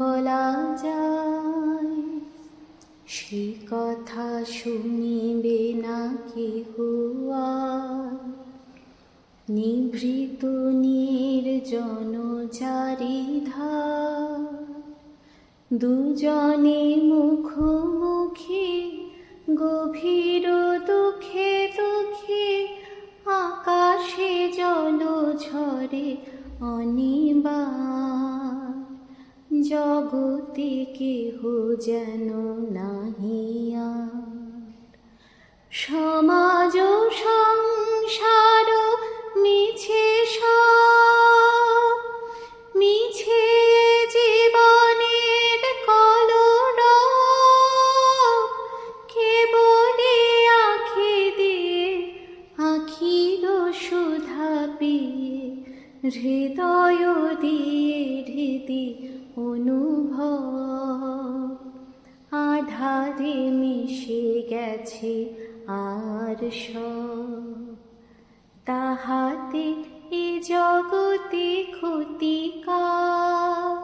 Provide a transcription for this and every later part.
বলা যায়, সে কথা শুনিবে না কেহ নিভৃত নির্জন চারিধা দুজনে মুখোমুখি, গভীর দুঃখে দুঃখে, আকাশে জল ঝরে অনিবা জগতে কেহ যেন নাহিয়া সমাজ সংসার মিছে মিছে জীবনের কলর কেবলে আখি দিয়ে, আখির সুধা পেয়ে, হৃদয় দিয়ে, হৃদি অনুভব। আধারে মিশে গেছে আর সব। তাহাতে এ জগতে ক্ষতিকার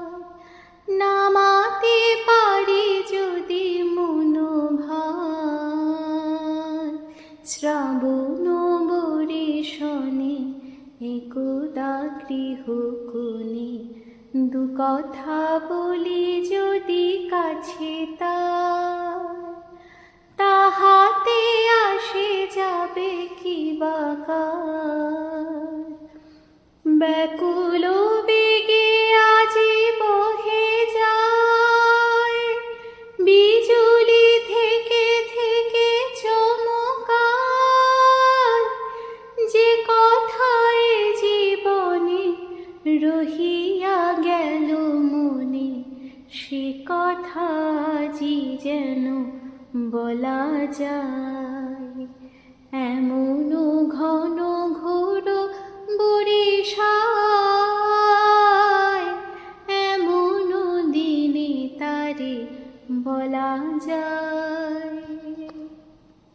নামাতে পারি যদি মনোভার। শ্রাবণ বরিশনে একদা গৃহ কোণে দু কথা বলি যদি কাছে তাহাতে আসে যাবে কি বাকা ব্যাকুল যেন বলা যায় এমন ঘন ঘোর বরিশায় এমন দিনে তারে বলা যায়।